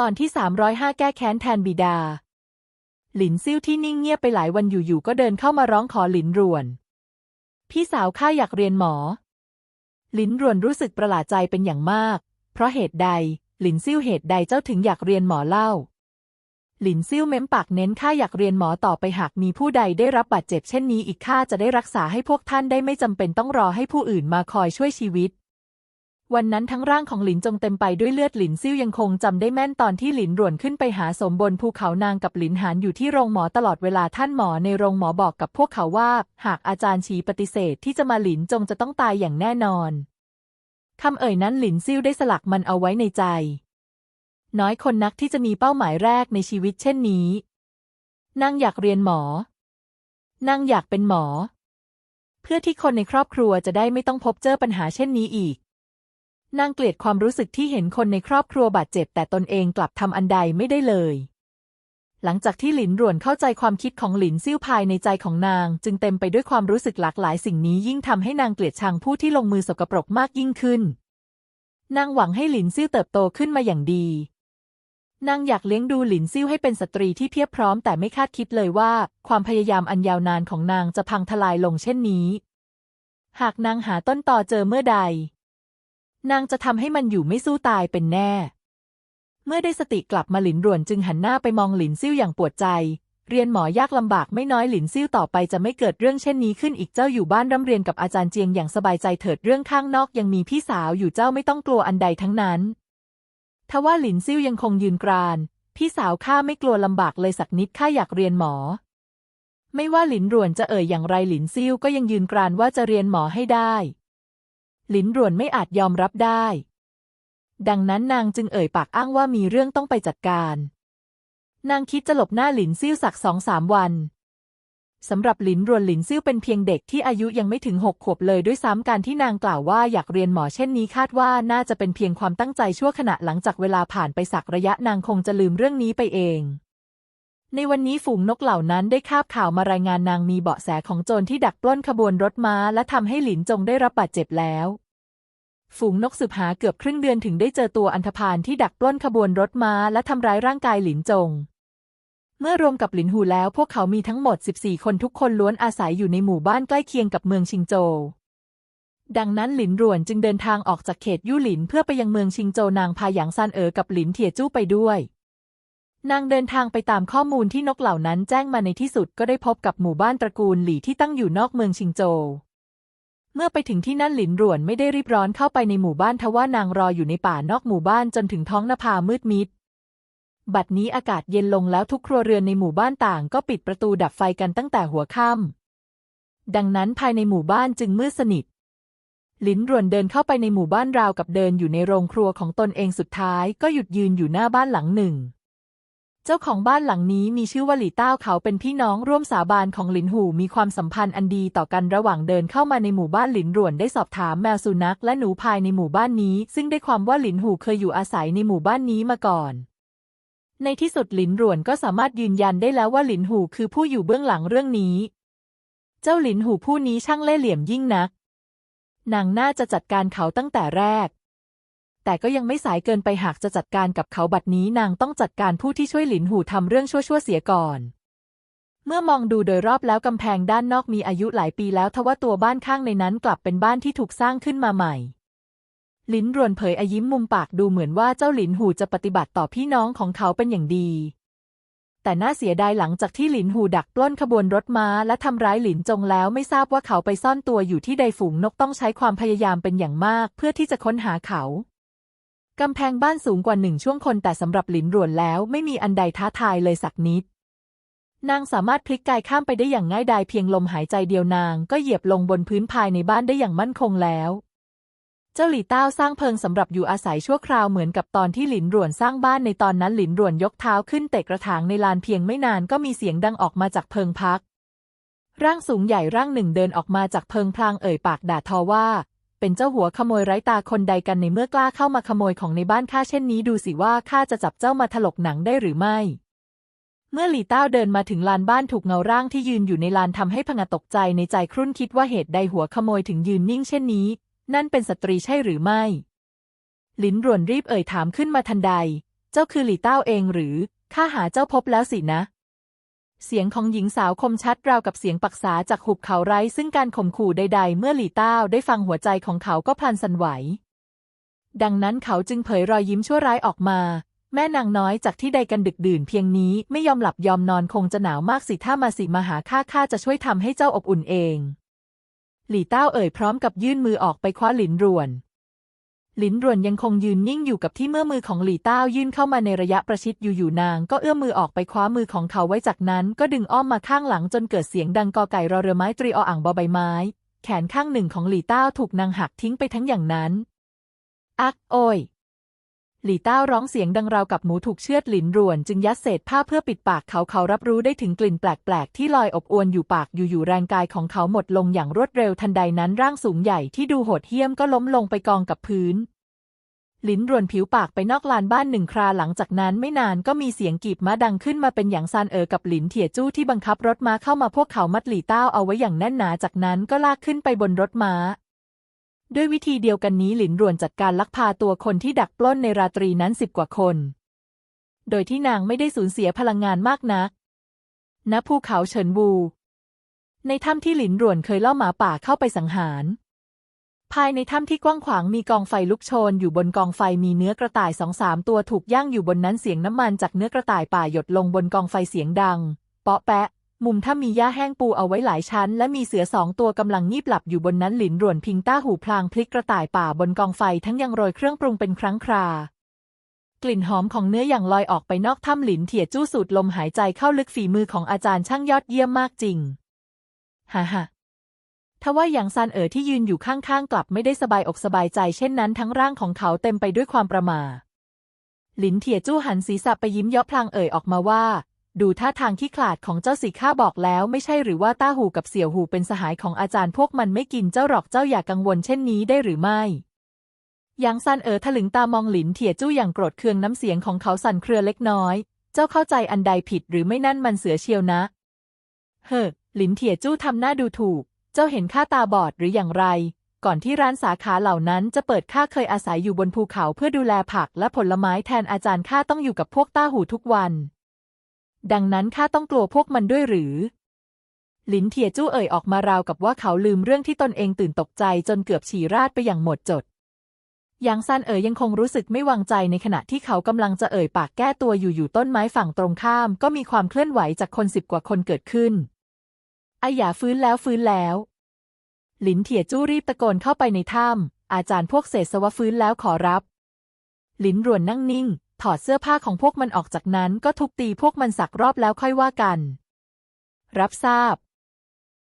ตอนที่ 305 แก้แค้นแทนบิดา หลินซิ่วที่นิ่งเงียบไปหลายวันอยู่ๆก็เดินเข้ามาร้องขอหลินรวน พี่สาวข้าอยากเรียนหมอ หลินรวนรู้สึกประหลาดใจเป็นอย่างมาก เพราะเหตุใด หลินซิ่วเหตุใดเจ้าถึงอยากเรียนหมอเล่า หลินซิ่วเม้มปากเน้นข้าอยากเรียนหมอต่อไปหากมีผู้ใดได้รับบาดเจ็บเช่นนี้อีกข้าจะได้รักษาให้พวกท่านได้ไม่จำเป็นต้องรอให้ผู้อื่นมาคอยช่วยชีวิต วันนั้นทั้งร่างของหลินจงเต็มไปด้วยเลือดหลินซิ่วยังคงจำได้แม่นตอนที่หลินหลวนขึ้นไปหาสมบนภูเขานางกับหลินหานอยู่ที่โรงหมอตลอดเวลาท่านหมอในโรงหมอบอกกับพวกเขาว่า หากอาจารย์ฉีปฏิเสธที่จะมาหลินจงจะต้องตายอย่างแน่นอนคำเอ่ยนั้นหลินซิ่วได้สลักมันเอาไว้ในใจ น้อยคนนักที่จะมีเป้าหมายแรกในชีวิตเช่นนี้นางอยากเรียนหมอนางอยากเป็นหมอ เพื่อที่คนในครอบครัวจะได้ไม่ต้องพบเจอปัญหาเช่นนี้อีก นางเกลียดความรู้สึกที่เห็นคนในครอบครัวบาดเจ็บ แต่ตนเองกลับทำอันใดไม่ได้เลย หลังจากที่หลินหลวนเข้าใจความคิดของหลินซิ่วภายในใจของนาง จึงเต็มไปด้วยความรู้สึกหลากหลายสิ่งนี้ยิ่งทำให้นางเกลียดชังผู้ที่ลงมือสกปรกมากยิ่งขึ้น นางหวังให้หลินซิ่วเติบโตขึ้นมาอย่างดีนางอยากเลี้ยงดูหลินซิ่วให้เป็นสตรีที่เพียบพร้อมแต่ไม่คาดคิดเลยว่า ความพยายามอันยาวนานของนางจะพังทลายลงเช่นนี้ หากนางหาต้นตอเจอเมื่อใด นางจะทำให้มันอยู่ไม่สู้ตายเป็นแน่ เมื่อได้สติกลับมาหลินรวนจึงหันหน้าไปมองหลินซิ่วอย่างปวดใจ เรียนหมอยากลำบากไม่น้อยหลินซิ่วต่อไปจะไม่เกิดเรื่องเช่นนี้ขึ้นอีกเจ้าอยู่บ้านร่ำเรียนกับอาจารย์เจียงอย่างสบายใจเถิดเรื่องข้างนอกยังมีพี่สาวอยู่เจ้าไม่ต้องกลัวอันใดทั้งนั้นทว่าหลินซิ่วยังคงยืนกราน พี่สาวข้าไม่กลัวลำบากเลยสักนิดข้าอยากเรียนหมอ ไม่ว่าหลินรวนจะเอ่ยอย่างไรหลินซิ่วก็ยังยืนกรานว่าจะเรียนหมอให้ได้ ลินรวนไม่อาจยอมรับได้ ดังนั้นนางจึงเอ่ยปากอ้างว่ามีเรื่องต้องไปจัดการ นางคิดจะหลบหน้าหลินซิ่วสักสองสามวันสำหรับหลินรวนหลินซิ่วเป็นเพียงเด็กที่อายุยังไม่ถึงหกขวบเลยด้วยซ้ำการที่นางกล่าวว่าอยากเรียนหมอเช่นนี้คาดว่าน่าจะเป็นเพียงความตั้งใจชั่วขณะหลังจากเวลาผ่านไปสักระยะนางคงจะลืมเรื่องนี้ไปเอง ในวันนี้ฝูงนกเหล่านั้นได้คาบข่าวมารายงานนางมีเบาะแสของโจรที่ดักปล้นขบวนรถม้า และทำให้หลินจงได้รับบาดเจ็บแล้ว ฝูงนกสืบหาเกือบครึ่งเดือนถึงได้เจอตัวอันธพาลที่ดักปล้นขบวนรถม้า และทำร้ายร่างกายหลินจง เมื่อรวมกับหลินหูแล้วพวกเขามีทั้งหมด 14 คนทุกคนล้วนอาศัยอยู่ในหมู่บ้านใกล้เคียงกับเมืองชิงโจวดังนั้นหลินรวนจึงเดินทางออกจากเขตยู่หลินเพื่อไปยังเมืองชิงโจวนางพาหยางซานเอ๋อกับหลินเถียจู้ไปด้วย นางเดินทางไปตามข้อมูลที่นกเหล่านั้นแจ้งมาในที่สุดก็ได้พบกับหมู่บ้านตระกูลหลี่ที่ตั้งอยู่นอกเมืองชิงโจว เมื่อไปถึงที่นั่นหลินรวนไม่ได้รีบร้อนเข้าไปในหมู่บ้านทว่านางรออยู่ในป่านอกหมู่บ้านจนถึงท้องนภามืดมิด บัดนี้อากาศเย็นลงแล้วทุกครัวเรือนในหมู่บ้านต่างก็ปิดประตูดับไฟกันตั้งแต่หัวค่ำดังนั้นภายในหมู่บ้านจึงมืดสนิทหลินรวนเดินเข้าไปในหมู่บ้านราวกับเดินอยู่ในโรงครัวของตนเองสุดท้ายก็หยุดยืนอยู่หน้าบ้านหลังหนึ่ง เจ้าของบ้านหลังนี้มีชื่อว่าหลี่เต้าเขาเป็นพี่น้องร่วมสาบานของหลินหูมีความสัมพันธ์อันดีต่อกันระหว่างเดินเข้ามาในหมู่บ้านหลินร่วนได้สอบถามแมวสุนัขและหนูภายในหมู่บ้านนี้ ซึ่งได้ความว่าหลินหูเคยอยู่อาศัยในหมู่บ้านนี้มาก่อน ในที่สุดหลินร่วนก็สามารถยืนยันได้แล้วว่าหลินหูคือผู้อยู่เบื้องหลังเรื่องนี้ เจ้าหลินหูผู้นี้ช่างเล่ห์เหลี่ยมยิ่งนักนางน่าจะจัดการเขาตั้งแต่แรก แต่ก็ยังไม่สายเกินไปหากจะจัดการกับเขาบัดนี้นางต้องจัดการผู้ที่ช่วยหลินหูทำเรื่องชั่วๆเสียก่อน เมื่อมองดูโดยรอบแล้วกำแพงด้านนอกมีอายุหลายปีแล้วทว่าตัวบ้านข้างในนั้นกลับเป็นบ้านที่ถูกสร้างขึ้นมาใหม่ หลินรวนเผยอายิ้มมุมปากดูเหมือนว่าเจ้าหลินหูจะปฏิบัติต่อพี่น้องของเขาเป็นอย่างดี แต่น่าเสียดายหลังจากที่หลินหูดักปล้นขบวนรถม้าและทำร้ายหลินจงแล้วไม่ทราบว่าเขาไปซ่อนตัวอยู่ที่ใดฝูงนกต้องใช้ความพยายามเป็นอย่างมาก เพื่อที่จะค้นหาเขา กำแพงบ้านสูงกว่าหนึ่งช่วงคนแต่สำหรับหลินรวนแล้วไม่มีอันใดท้าทายเลยสักนิด นางสามารถพลิกกายข้ามไปได้อย่างง่ายดายเพียงลมหายใจเดียวนางก็เหยียบลงบนพื้นภายในบ้านได้อย่างมั่นคงแล้ว เจ้าหลี่เต้าสร้างเพิงสำหรับอยู่อาศัยชั่วคราวเหมือนกับตอนที่หลินรวนสร้างบ้านในตอนนั้นหลินรวนยกเท้าขึ้นเตะกระถางในลานเพียงไม่นานก็มีเสียงดังออกมาจากเพิงพักร่างสูงใหญ่ร่างหนึ่งเดินออกมาจากเพิงพลางเอ่ยปากด่าทอว่า เป็นเจ้าหัวขโมยไร้ตาคนใดกันในเมื่อกล้าเข้ามาขโมยของในบ้านข้าเช่นนี้ดูสิว่าข้าจะจับเจ้ามาถลกหนังได้หรือไม่ เมื่อหลี่เต้าเดินมาถึงลานบ้านถูกเงาร่างที่ยืนอยู่ในลานทำให้ผงะตกใจในใจครุ่นคิดว่าเหตุใดหัวขโมยถึงยืนนิ่งเช่นนี้ นั่นเป็นสตรีใช่หรือไม่ลินรวนรีบเอ่ยถามขึ้นมาทันใด เจ้าคือหลี่เต้าเองหรือข้าหาเจ้าพบแล้วสินะ เสียงของหญิงสาวคมชัดราวกับเสียงปักษาจากหุบเขาไร้ซึ่งการข่มขู่ใด ๆ เมื่อหลี่เต้าได้ฟังหัวใจของเขาก็พลันสั่นไหว ดังนั้นเขาจึงเผยรอยยิ้มชั่วร้ายออกมา แม่นางน้อยจากที่ใดกันดึกดื่นเพียงนี้ไม่ยอมหลับยอมนอนคงจะหนาวมากสิถ้ามาสิมาหาข้าข้าจะช่วยทำให้เจ้าอบอุ่นเอง หลี่เต้าเอ่ยพร้อมกับยื่นมือออกไปคว้าหลินรวน หลินรวนยังคงยืนนิ่งอยู่กับที่เมื่อมือของหลี่เต้ายื่นเข้ามาในระยะประชิดอยู่ๆนาง ก็เอื้อมมือออกไปคว้ามือของเขาไว้จากนั้น ก็ดึงอ้อมมาข้างหลังจนเกิดเสียงดังกอไก่รอเรือไม้ตรีออ่างบอใบไม้ แขนข้างหนึ่งของหลี่เต้าถูกนางหักทิ้งไปทั้งอย่างนั้น อักโอย หลี่เต้าร้องเสียงดังราวกับหมูถูกเชือดหลินรวน จึงยัดเศษผ้าเพื่อปิดปากเขาเขารับรู้ได้ถึงกลิ่นแปลกๆ ที่ลอยอบอวนอยู่ปากอยู่ๆแรงกายของเขาหมดลงอย่างรวดเร็วทันใดนั้นร่างสูงใหญ่ที่ดูโหดเหี้ยมก็ล้มลงไปกองกับพื้นลิ้นรวนผิวปากไปนอกลานบ้านหนึ่งคราหลังจากนั้นไม่นานก็มีเสียงกีบม้าดังขึ้นมาเป็นอย่างซานเอ๋อกับหลินเถี่ยจู้ที่บังคับรถม้าเข้ามาพวกเขามัดหลี่เต้าเอาไว้อย่างแน่นหนาจากนั้นก็ลากขึ้นไปบนรถม้า ด้วยวิธีเดียวกันนี้หลินรวนจัดการลักพาตัวคนที่ดักปล้นในราตรีนั้นสิบกว่าคน โดยที่นางไม่ได้สูญเสียพลังงานมากนัก ณ ภูเขาเฉินวู ในถ้ำที่หลินรวนเคยล่อหมาป่าเข้าไปสังหาร ภายในถ้ำที่กว้างขวางมีกองไฟลุกโชน อยู่บนกองไฟมีเนื้อกระต่ายสองสามตัวถูกย่างอยู่บนนั้นเสียงน้ำมันจากเนื้อกระต่ายป่าหยดลงบนกองไฟเสียงดัง เปาะแปะ มุมถ้ำมีหญ้าแห้งปูเอาไว้หลายชั้น และมีเสือสองตัวกำลังงีบหลับอยู่บนนั้นหลินรวนพิงต้าหูพลางพลิกกระต่ายป่าบนกองไฟทั้งยังโรยเครื่องปรุงเป็นครั้งครากลิ่นหอมของเนื้ออย่างลอยออกไปนอกถ้ำหลินเถี่ยจู้สูดลมหายใจเข้าลึกฝีมือของอาจารย์ช่างยอดเยี่ยมมากจริงฮ่าฮ่าทว่าอย่างซานเอ๋อที่ยืนอยู่ข้างๆกลับไม่ได้สบายอกสบายใจเช่นนั้นทั้งร่างของเขาเต็มไปด้วยความประหมาหลินเถี่ยจู้หันศีรษะไปยิ้มเยาะพลางเอ่ยออกมาว่า ดูท่าทางขี้ขลาดของเจ้าสีข้าบอกแล้วไม่ใช่หรือว่าต้าหูกับเสี่ยวหูเป็นสหายของอาจารย์พวกมันไม่กินเจ้าหรอกเจ้าอย่ากกังวลเช่นนี้ได้หรือไม่หยางซันเอ๋อถลึงตามองหลินเถี่ยจู้อย่างโกรธเคืองน้ำเสียงของเขาสั่นเครือเล็กน้อย เจ้าเข้าใจอันใดผิดหรือไม่นั่นมันเสือเชียวนะ เฮ้อหลินเถี่ยจู้ทำหน้าดูถูก เจ้าเห็นข้าตาบอดหรืออย่างไร ก่อนที่ร้านสาขาเหล่านั้นจะเปิดข้าเคยอาศัยอยู่บนภูเขาเพื่อดูแลผักและผลไม้แทนอาจารย์ข้าต้องอยู่กับพวกต้าหูทุกวัน ดังนั้นข้าต้องกลัวพวกมันด้วยหรือ หลินเทียจู้เอ่ยออกมาราวกับว่าเขาลืมเรื่องที่ตนเองตื่นตกใจจนเกือบฉี่ราดไปอย่างหมดจดหยางซันเอ๋ยยังคงรู้สึกไม่วางใจในขณะที่เขากำลังจะเอ่ยปากแก้ตัวอยู่อยู่ต้นไม้ฝั่งตรงข้าม ก็มีความเคลื่อนไหวจากคนสิบกว่าคนเกิดขึ้นอาหยาฟื้นแล้วฟื้นแล้ว หลินเถียจู้รีบตะโกนเข้าไปในถ้ำอาจารย์พวกเศษสวะฟื้นแล้วขอรับ หลินรวนนั่งนิ่ง ถอดเสื้อผ้าของพวกมันออกจากนั้นก็ทุบตีพวกมันสักรอบแล้วค่อยว่ากัน รับทราบ